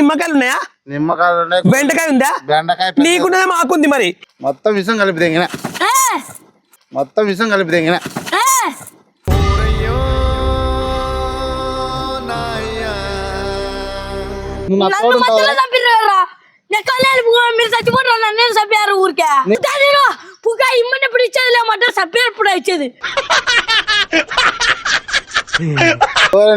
నిమ్మకాయలు ఉన్నాయా? నిమ్మకాయలు ఉన్నాయి బెండకాయ ఉందా? బెండకాయ నీకున్నదా మాకుంది మరి. మొత్తం విషం కలిపి తెంగిన. మొత్తం విషం కలిపి తెంగిన. నేను మీరు చచ్చిపోతారు నన్ను చంపారు ఊరికే. నేను పుక ఇమ్మని ఎప్పుడు ఇచ్చేది లేమంటే చంపారు ఇప్పుడు ఇచ్చేది?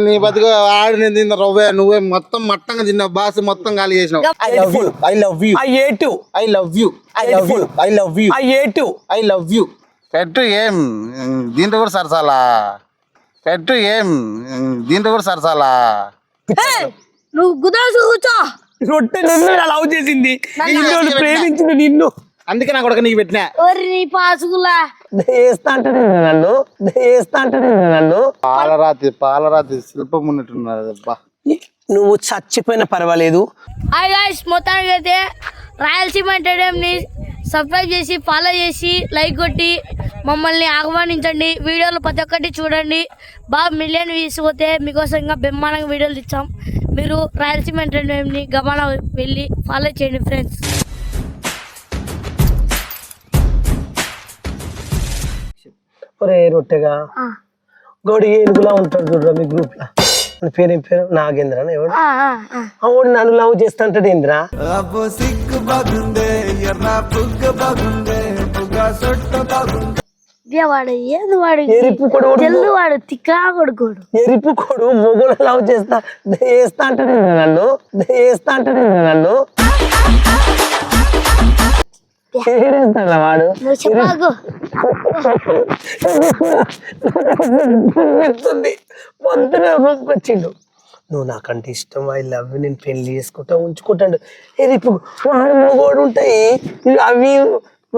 నీ బతుకు ఆడి నేను తిన్న రవ్వే నువ్వే మొత్తం మట్టంగా తిన్నావు బాస్ మొత్తం ఖాళీ చేసినావు. I love you I love you ఆ ఏటు I love you I love you I love you ఆ ఏటు ఐ లవ్ యూ పెట్టు ఏం? దీంట్లో కూడా సరసాలా? పెట్టు ఏం? దీంట్లో కూడా సరసాలా? ఏ, నువ్వు గుదాసు కూర్చో. రొట్టె నిన్ను లవ్ చేసింది. ఇన్ని రోజులు ప్రేమించింది నిన్ను. అందుకే నా కొడుకు నీకు పెట్టినా. పాసుగులా. వేస్తా అంటాడు నన్ను అంటాడు నన్ను. పాలరాతి పాలరాతి శిల్పం ఉన్నట్టున్నది అబ్బా. నువ్వు చచ్చిపోయినా పర్వాలేదు. హాయ్ గాయ్స్ మొత్తానికి అయితే రాయలసీమ ఎంటర్టైన్మెంట్ని సబ్స్క్రైబ్ చేసి ఫాలో చేసి లైక్ కొట్టి మమ్మల్ని ఆహ్వానించండి. వీడియోలు ప్రతి ఒక్కటి చూడండి. బాగా మిలియన్ వ్యూస్ పోతే మీకోసం ఇంకా బ్రహ్మాండంగా వీడియోలు ఇచ్చాం మీరు రాయలసీమ ఎంటర్టైన్మెంట్ని గమన వెళ్ళి ఫాలో చేయండి ఫ్రెండ్స్ ఒరే రొట్టెగా? గోడి ఏనుగులా ఉంటాడు చూడరా మీ గ్రూప్లో? పేరేం పేరు? నాగేంద్ర ఎవడు అవుడు నన్ను లవ్ చేస్తా అంటాడు ఏంద్రా వాడు ఏది వాడు? ఎరుపు కూడా వాడు తెల్లు వాడు తిక్కా కొడుకోడు. ఎరుపు కొడు మొగుడు లవ్ చేస్తా వేస్తా అంటాడు నన్ను. వేస్తా అంటాడు నన్ను. ఏడేస్తాడా వాడు? నువ్వు చెప్పాకు పెడుతుంది పొద్దున రూమ్కి వచ్చిండు. నువ్వు నాకంటే ఇష్టం ఐ లవ్ నేను పెళ్ళి చేసుకుంటా ఉంచుకుంటాడు. ఇది ఇప్పుడు వాడు మొగోడు ఉంటాయి. అవి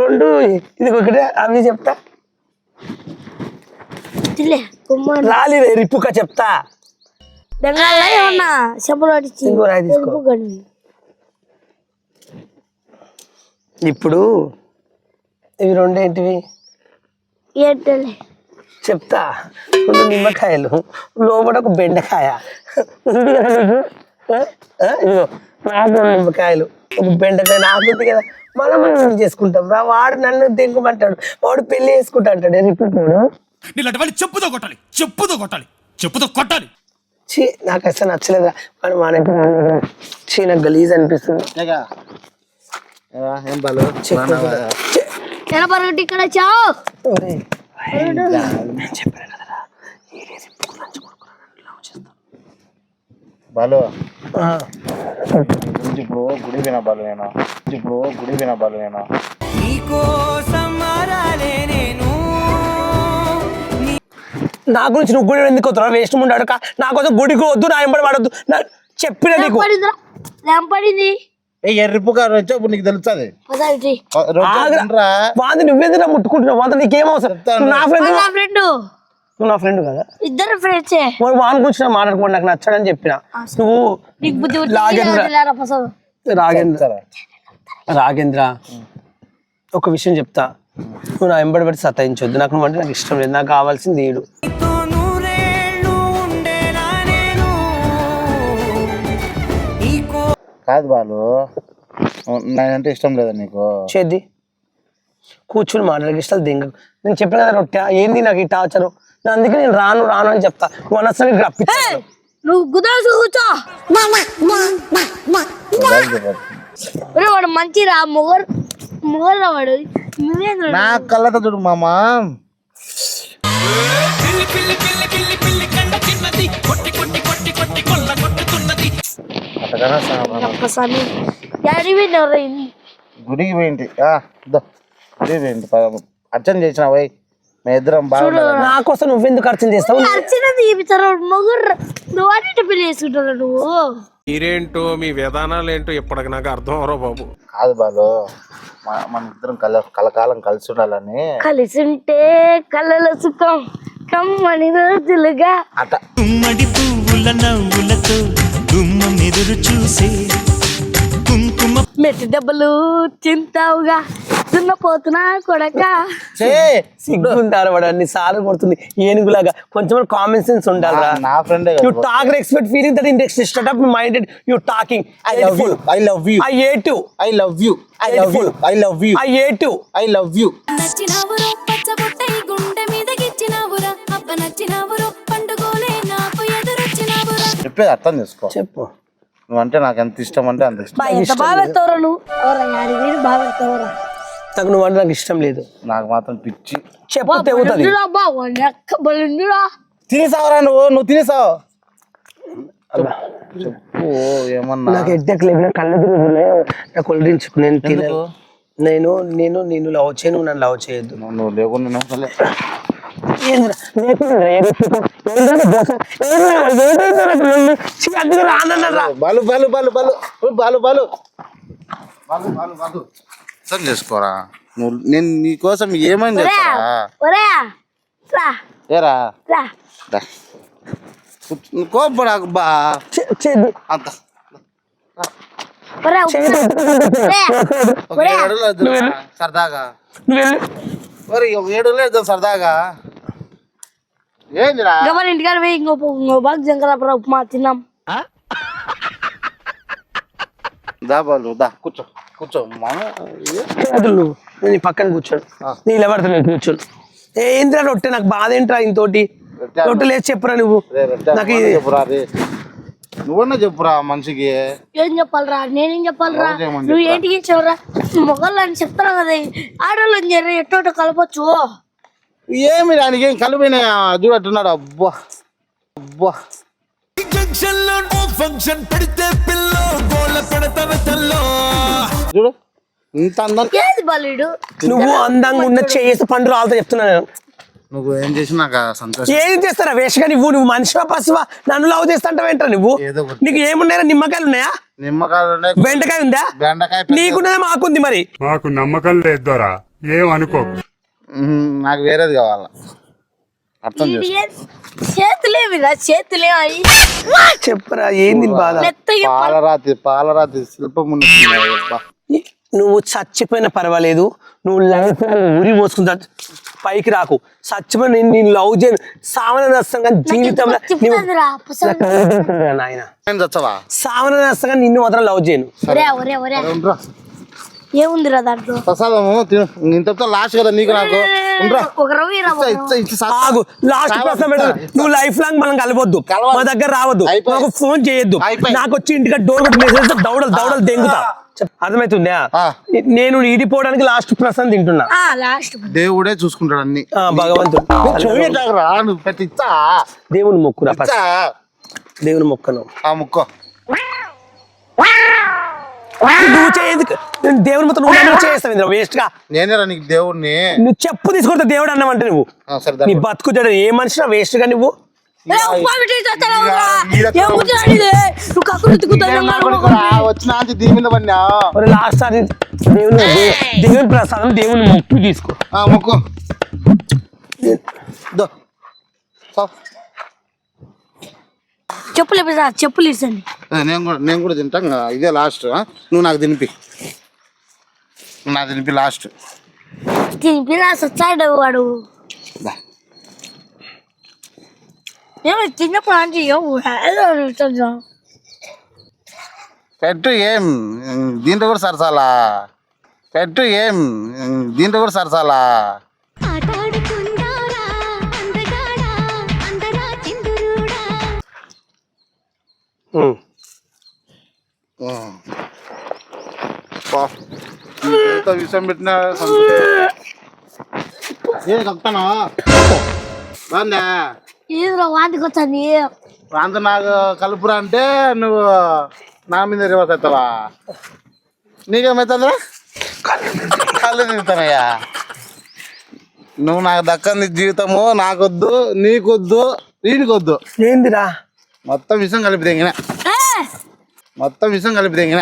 రెండు ఇది ఒకటే అవి చెప్తా. రాలి రిప్పుక చెప్తా. చెప్పులు పట్టించి ఇంకో రాయి తీసుకో ఎరుపు గడి. ఇప్పుడు ఇవి రెండేంటివి? చెప్తా. రెండు నిమ్మకాయలు లోపల ఒక బెండకాయ. నీకు? నిమ్మకాయలు. ఒక బెండకాయ నాకు ఉంది కదా మనం మనం చేసుకుంటాం. రా వాడు నన్ను తెంగమంటాడు వాడు పెళ్ళి చేసుకుంటా అంటాడు ఇలాంటి వాళ్ళు చెప్పుతో కొట్టాలి చెప్పుతో కొట్టాలి చెప్పుతో కొట్టాలి. చీ నాకు అసలు నచ్చలేదా వాడు మా చీ నాకు గలీజ్ అనిపిస్తుంది. ఏం బాలు? ఇక్కడ చావు బాలు. ఇప్పుడు గుడి వినా బాలు నేను. ఇప్పుడు గుడి వినా బాలు నేను. నా గురించి నువ్వు గుడి ఎందుకు వద్దురా? వేస్ట్ ముండాడు నా కోసం గుడికి వద్దు నా ఎంబడి పడద్దు చెప్పిన నీకు. ఏ ఎర్రిపు గారు వచ్చేప్పుడు నీకు తెలుస్తుంది. వాంది నువ్వేందుకు ముట్టుకుంటున్నావు? వాంత నీకేం అవసరం? నా ఫ్రెండ్ నా ఫ్రెండ్. నువ్వు నా ఫ్రెండ్ కదా? ఇద్దరు ఫ్రెండ్సే. మరి వాని గురించి నాకు మాట్లాడుకోండి నాకు నచ్చాడని చెప్పిన. నువ్వు నీకు బుద్ధి రాగేంద్ర రాగేంద్ర రాగేంద్ర ఒక విషయం చెప్తా. నువ్వు నా ఎంబడి పెట్టి సతాయించొద్దు. నాకు నువ్వు అంటే నాకు ఇష్టం లేదు. నాకు కావాల్సింది ఈడు కాదు బాలు. నేనంటే ఇష్టం లేదా నీకు? చేద్ది. కూర్చుని మాట్లాడక ఇష్టాలు దింగ నేను చెప్పిన కదా రొట్టె ఏంది నాకు ఈ టార్చరు? అందుకే నేను రాను రాను అని చెప్తా. నువ్వు గుదాసు కూర్చో చెప్పదు. ఒరే వాడు మంచిరా మొగల్ మొగల్ వాడు. నువ్వేంద్ర నా కళ్ళతో చూడు మామ. అట్టగానే సా- ఒక్కసారి డాడీ విన్నారు గుడికి పోయింటి. ఆ, దో. గుడికి పోయింటి. అర్చన చేసిన పోయి. మీ ఇద్దరం బాగా నా కోసం నువ్వెందుకు చేస్తావు? అర్చన తీపిస్తారు మొగుడు నువ్వు అన్నిటి పెళ్ళి చేసుకుంటావు నువ్వు. మీరేంటో మీ విధానాలు ఏంటో ఇప్పటికి నాకు అర్థం అవరో బాబు. కాదు బాలు మ- మన ఇద్దరం కల కలకాలం కలిసి ఉండాలని. కలిసి ఉంటే కళ్ళల సుఖం కమ్మని రోజులుగా. అట. గుమ్మడి పువ్వుల నవ్వులతో ఎదురు చూసే కుంకుమ మెట్టి దెబ్బలు తింటావుగా దున్నపోతున్నా కొడక. సిగ్గుంటారు వాడు అన్ని సార్లు కొడుతుంది. ఏనుగులాగా. కొంచెం కామన్ సెన్స్ ఉండాలిరా నా ఫ్రెండే you talk expect feeling that index start up minded you talking I love you I love you I ate you I love you I love you I love you I ate you I love you నచ్చినావురో పచ్చబొట్టై గుండె మీద గిచ్చినావురా అబ్బ నచ్చినావురో పండుగోలే నాకు ఎదురొచ్చినావురా. చెప్పేది అర్థం చేసుకో. చెప్పు. నువ్వంటే నాకు ఎంత ఇష్టం అంటే అంత ఇష్టం. బా ఎంత బాగా పెడతావురా నువ్వు? ఎవరా యాడి వీడు బాగా పెడతావురా. నాకు నువ్వు అంటే నాకు ఇష్టం లేదు. నాకు మాత్రం పిచ్చి. చెప్పు తెగుతుంది. బలుండురా బా నెక్క బలుండురా తినేసావురా నువ్వు? నువ్వు తినేసావు? చెప్పు ఏమన్నా? నాకు ఎడ్డెక్ లేదు నా కళ్ళు తిరుగుతున్నాయి. నాకు కొలరించుకు నేను నేను నేను నిన్ను లవ్ చేయను నన్ను లవ్ చేయొద్దు. నువ్వు- నువ్వు లేకుండా బాలు బాలు బాలు బాలు. ఓ బాలు బాలు. బాలు బాలు బాలు. అర్థం చేసుకోరా? నువ్వు నేను నీ కోసం ఏమని చెప్తారా ఏరా? కోపడాకు బా. అంత. సరదాగా. ఏడు లేదు సరదాగా. ఏందిరా? గమని ఇంటికాడ పోయి ఇంకో ఇంకో బాగా జంకరాపుర ఉప్మా తిన్నాం. దా బాలు దా కూర్చో. కూర్చో మామ నువ్వు నేను నీ పక్కన కూర్చోను. నీ లేవడతా నేను కూర్చోను. ఏ, ఏందిరా రొట్టె? నాకు బాధ ఏంట్రా ఇంతోటి? రొట్టె లేచి చెప్పురా నువ్వు? నాకు నువ్వన్నా ఇది- చెప్పురా రే. నువ్వన్నా చెప్పురా మనిషికి? ఏం చెప్పాలరా? నేనేం చెప్పాలరా? నువ్వు చెప్పరా? ఏంటికి ఇచ్చావురా? మొగళ్ళు అని చెప్తాను కదా ఆడవాళ్ళు ఎట్టోటో కలపచ్చు. ఏమి దానికి ఏం కలిపోయినాయా చూడట్టున్నాడు. అబ్బా అబ్బా. జంక్షన్లో ఓ ఫంక్షన్ పెడితే పిల్లో గోళ్ళ పెడతాన తల్లో చూడు ఇంత అందం ఏది బలుడు? నువ్వు అందంగా ఉన్న చేసి పండు రాలతో చెప్తున్నా నేను. నువ్వు ఏం చేసినా నాకు సంతోషం. ఏం చేస్తారా? వేషగా నువ్వు నువ్వు మనిషివా పసువా నన్ను లవ్ చేస్తాంటావేంట్రా నువ్వు? ఏదో ఒకటి. నీకు ఏమున్నాయా నిమ్మకాయలు ఉన్నాయా? నిమ్మకాయలు ఉన్నాయి బెండకాయ ఉందా? బెండకాయ పెద్ద- నీకున్నదా? మాకుంది మరి. మాకు నమ్మకం లేదు దొరా ఏం అనుకోకు. ఉమ్, నాకు వేరేది కావాలా? అర్థం ఇది చేసుకో ఏ- చేతులేమిరా చేతులే అయి. చెప్పరా ఏంది బాధ? పాలరాతి పాలరాతి శిల్పం. నువ్వు చచ్చిపోయినా పర్వాలేదు. నువ్వు లైఫ్ ఊరి పోసుకుంటా పైకి రాకు. చచ్చిపోయిన నేను నేను లవ్ చేయను. సావన నష్టంగా జీవితంలో అనిపిస్తుందిరా నాయన. సావన నష్టంగా నిన్ను మాత్రం లవ్ చేయను ఒరే ఒరే ఒరే ఉండరా ఏముందిరా దాంట్లో? ప్రసాదము తిను. ఇంతతో లాస్ట్ కదా నీకు నాకు. ఆగు. లాస్ట్ ప్రశ్న పెట్టు. నువ్వు లైఫ్ లాంగ్ మనం కలవద్దు. మా దగ్గర రావద్దు. నాకు ఫోన్ చేయొద్దు. అయిపోయి. నాకు వచ్చి ఇంటికి డోర్ కొట్టి మెసేజ్ దౌడలు దౌడలు దెంగుతా. అర్థమవుతుందా ఆ. నేను ఈడిపోవడానికి లాస్ట్ ప్రశ్న తింటున్నా. ఆ లాస్ట్ దేవుడే చూసుకుంటాడు అన్ని. ఆ, భగవంతుడు. దేవుని మొక్కురా దేవుని మొక్కను. ఆ ముక్కో. నువ్వు చేయదు నేను దేవుని మొత్తం నువ్వు చేస్తావు వేస్ట్గా నేనేరా నీకు దేవుడిని నువ్వు చెప్పు తీసుకుంటా దేవుడు అన్నావంటే నువ్వు ఆ, సరే నీ దా. బతుకుతాడు ఏ మనిషినా వేస్ట్గా నువ్వు ఏ, ఉప్మా పెట్టి తెస్తారా ఈడ- రా? ఈడ- ఏం కూర్చున్నాడు ఇది? నువ్వు కక్కులు ఎత్తుకుతావు, ఇదేం నేను నా కొడుకు రా, వచ్చిన ఆంటీ దీని మీద పడినా మరి లాస్ట్ సారి దేవుని ప్రసాదం దేవుని మొక్కు తీసుకో ఆ ముక్కు దో. సా. చెప్పులు చెప్పులు ఇచ్చండి ఏ, నేను కూడా నేను కూడా తింటాం. కదా ఇదే లాస్ట్? నువ్వు నాకు తినిపి. నాకు తినిపి లాస్ట్ తినిపిరా సచ్చాడు వాడు. ఏమో చిన్నప్పుడు అంటే ఏమో? పెట్టు ఏం? దీంట్లో కూడా సరసాలా? పెట్టు ఏం? దీంట్లో కూడా సరసాలా? విషయం పెట్టినా ఏ కప్తానా? బాగుందా? ఏదో వాంతికి వచ్చాను అంత నాకు కలుపురా అంటే నువ్వు నా మీద రివర్స్ అవుతావా? నీకేమవుతుందిరా కళ్ళు తిరుగుతానయ్యా నువ్వు నాకు దక్కంది జీవితము నాకొద్దు నీకొద్దు వీడికొద్దు ఏందిరా? మొత్తం విషయం కలిపి తెంగిన మొత్తం విషయం కలిపి తెంగిన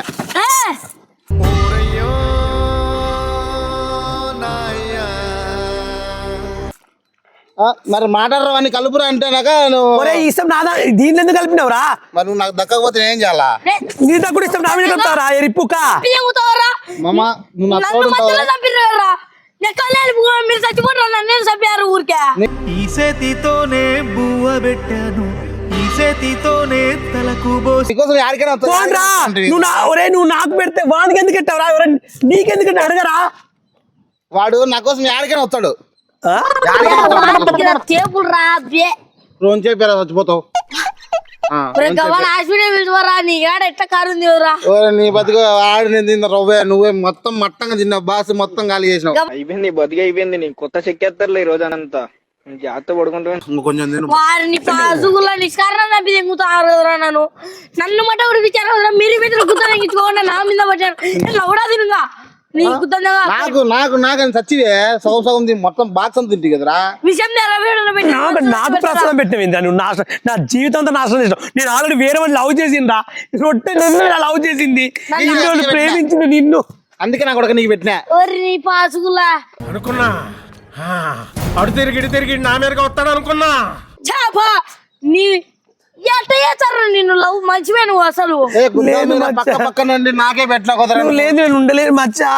ఆ, మరి మాట్లాడరా అని కలుపురా అంటే నాక నువ్వు ఇష్టం నాదా? ఎందుకు కలిపినవురా? మరి నువ్వు నాకు దక్కకపోతే నేను ఏం చేయాలా? నీ దగ్గర ఇష్టం నా మీద ఎరిపుక మామ నువ్వు నా నన్ను తోడు మధ్యలో చంపినారా నెక్కలేని మీరు చచ్చిపోతారు నన్ను చంపారు ఊరికే. ఈ చేతితోనే బువ్వ పెట్టాను. చేతితోనే తలకు. పోన్రా. నువ్వు నా ఒరే నువ్వు నాకు పెడితే వానికి ఎందుకు పెట్టావురా? ఎవరే నీకెందుకు అడగరా? వాడు నా కోసం యాడికైనా వస్తాడు? టేబుల్ రా బే. రోజు చెప్పారా చచ్చిపోతావు? రోజు నీ బతుకు తిన్న రవ్వే నువ్వే మొత్తం మట్టంగా తిన్నావు బాస్ మొత్తం ఖాళీ చేసినావు. అయిపోయింది బతికి అయిపోయింది నీ కొత్త చెక్కేస్తారులే ఈ రోజనంతా జాగ్రత్త పడుకుంటా ఇంకొంచెం తిను. వారిని పాసుగుల నిష్కారణం తప్పి తెంగుతారు కదరా నన్ను నన్ను మట ఉడిపించారు కదరా మీరు మీద గుత్త తెంగించుకోకుండా నా మీద పట్టారు లవడా తినుగా నాకు నాకు నాకని చచ్చివే సగం సగం తిని మొత్తం బాక్స్ అంతా తింటి కదరా. విషయం నాకు ప్రసాదం నువ్వు నాశనం నా జీవితం అంతా నాశనం నేను ఆల్రెడీ వేరే వాళ్ళు లవ్ చేసిందా రొట్టె నిన్ను లవ్ చేసింది. ఇన్ని రోజులు ప్రేమించింది నిన్ను. అందుకే నా కొడుకు నీకు పెట్టినా. ఓరి నీ పాసుగులా అనుకున్నా. ఆ, అడు తిరిగి తిరిగి నా మీదకి వస్తాడు అనుకున్నా. చాపా నీ ఎట్ట చేస్తారు నిన్ను లవ్? మంచివే నువ్వు అసలు. లేదు. పక్క పక్క నుండి నాకే నువ్వు లేదు నేను ఉండలేను మచ్చా.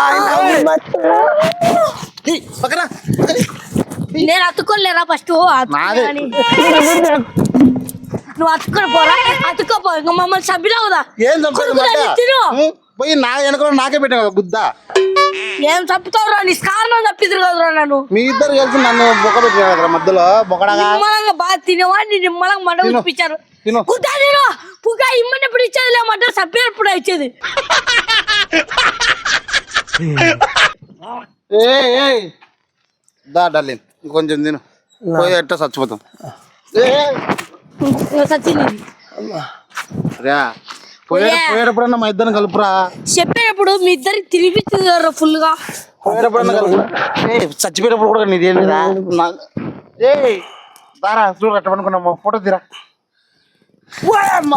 పక్కన. నేను అతుక్కోలేరా ఫస్ట్. నువ్వు అతుక్కొని పోరా? అతుక్కోపో ఇంకా మమ్మల్ని సభ్యులు కదా. ఏం చంపాడు మాట తిను? పోయి నా వెనక నాకే పెట్టా కదా గుద్ద? ఏం చంపుతావురా నీ కారణం తప్పిద్దరు కదరా నన్ను. మీ ఇద్దరు కలిసి నన్ను బొక్క పెట్టినా కదా మధ్యలో? బొక్కడగా? నిమ్మలంగా బాగా తినేవా నీ నిమ్మలంగా మంట తిను. ఉడిపించారు తిను. కుట్టా నేను. పుగా ఇమ్మన్నప్పుడు ఇచ్చేది లేమంటారు సభ్యులు ఇచ్చేది. ఏ ఏ. దా డార్లిన్ ఇంకొంచెం తిను. పోయి ఎట్ట చచ్చిపోతాం. ఏ సచ్చింది రా. పోయే పోయే. పోయేటప్పుడన్నా మా ఇద్దరిని కలుపురా చెప్పేటప్పుడు మీ ఇద్దరికి తినిపిస్తుంది ఫుల్గా పోయేటప్పుడన్నా కలుపురా ఏ చచ్చిపోయేటప్పుడు కూడా నీదేం లేదా నా- ఏ దారా చూడు అట్ట అనుకున్నాము ఫోటో తీరా ఓయమ్మ.